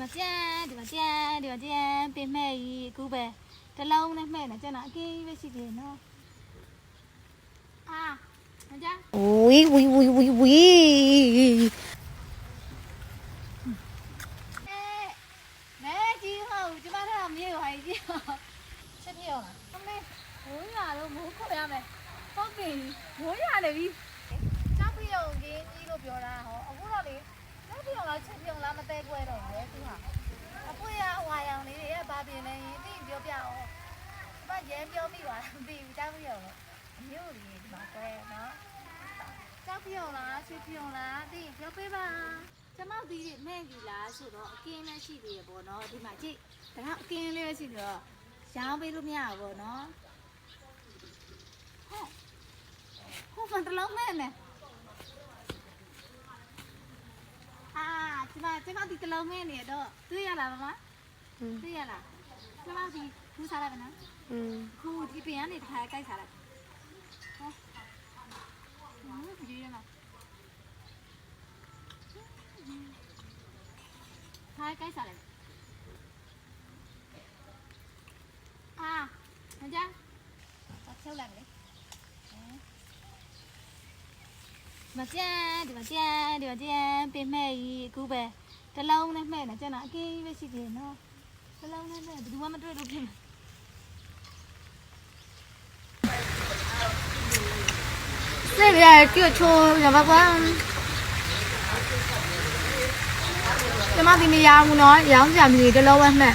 မကြမ်းဒီမကြမ်းဒီမကြမ်းပင်မဲ့ကြီးအခုပဲတစ်လုံးနဲ့မှဲ့နေကျန်တာအကင်းကြီးပဲရှိသေးတယ်နော်အာမကြမ်းဝီဝီဝီဝီဝီအဲမဲကြီးဟုတ်ကျမတို့ကမြေပါကြီးချက်ပြအောင်လားအမေမိုးရတော့မိုးခေါ်ရမယ်ဟုတ်ပြီမိုးရတယ်ပြီကြောက်ပြအောင်ကင်းကြီးလို့ပြောတာဟောအခုတော့လေကြောက်ပြအောင်လားချက်ပြအောင်လားမသေးခွဲတော့ဘူးလေသူဟာအပွေရဟွာရော င်လေးတွေရဲ့ဘာပြင်းလဲရင်သိပြောပြအောင်မရဲပြောမိပါလားမသိဘူးကြောက်ပြအောင်လို့အမျိုးကြီးဒီမှာကွဲနော်ကြောက်ပြအောင်လားချက်ပြအောင်လားသိပြောပေးပါကျမသီးတွေမဲ့ကြီးလားဆိုတော့အကင်းလည်းရှိသေးရပေါ့နော်ဒီမှာကြည့်ဒါကအကင်းလေးပဲရှိသေးတော့ရောင်းပေးလို့မရဘူးပေါ့နော်ဟုတ်ဟုတ်မတလုံးမဲ့နဲ့အာကျမကျမဒီတလုံးမဲ့နေတော့တွေ့ရလားမမ တွေ့ရလားကျမဒီခူးစားလိုက်မနော်อืมခုဒီပင်ကနေတစ်ခါကြိုက်စားလိုက်ဟောဟင်းဒီရမခါကြိုက်စားလိုက်အာမကြဆက်ချုပ်လိုက်လေမကြမ်းဒီမကြမ်းဒီမကြမ်းပင်မဲ့ကြီးအခုပဲတစ်လုံးနဲ့မှဲ့နေကျန်တာအကင်းကြီးပဲရှိသေးတယ်နော် တစ်လုံးနဲ့မှဲ့ဘယ်သူမှမတွေ့လို့ဖြစ်မှာ 这边就抽什么关？ကျမဒီနေရာဘူးနော်ရောင်းကြမြည်တလုံးဝက်မဲ့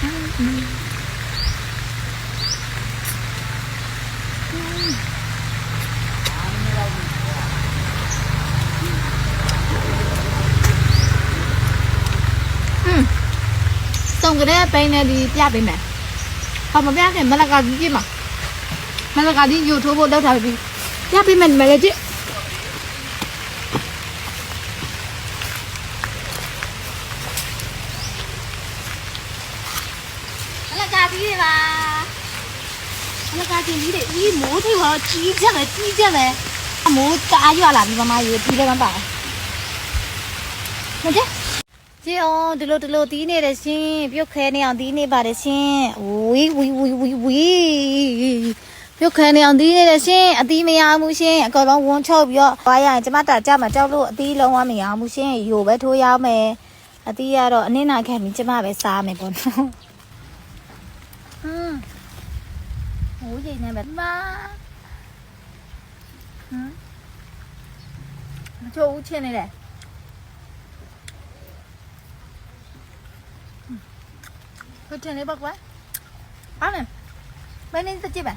တုံ ကလေးပိန်းနေဒီပြပေးမယ်။ဟောမပြခင်မလကကြီးကြည့်မှာမလကကြီးယူထိုးဖို့လောက်ထားပြီ။ပြပေးမယ်ဒီမလေးကြည့်အလကားကြီးတွေပါအလကားကြီးကြီးတွေဒီမိုးတွေတော့ကြီးကြတယ်ကြီးကြတယ်မိုးတအားရွာလာပြီမမရေပြီးလည်းမပါဘူးမကြ ကြည့်အောင်ဒီလိုဒီလိုတီးနေတယ်ရှင်ပြုတ်ခဲနေအောင်တီးနေပါတယ်ရှင်ဝီဝီဝီဝီဝီပြုတ်ခဲနေအောင်တီးနေတယ်ရှင်အသီးမရဘူးရှင်အကောင်လုံးဝန်းချုပ်ပြီးတော့သွားရရင်ကျမတာကြမှာကြောက်လို့အသီးလုံးဝမရဘူးရှင်ယိုပဲထိုးရအောင်မယ်အသီးကတော့အနစ်နာခဲ့ပြီးကျမပဲစားမယ်ပေါ့နော်ဟမ်ဟိုးချိန်နေမယ်မာဟမ်မချိုးဦးချင်းနေတယ် ဟိုတင်လေးပါကွာအားနေမင်းနေစကြည့်ပါ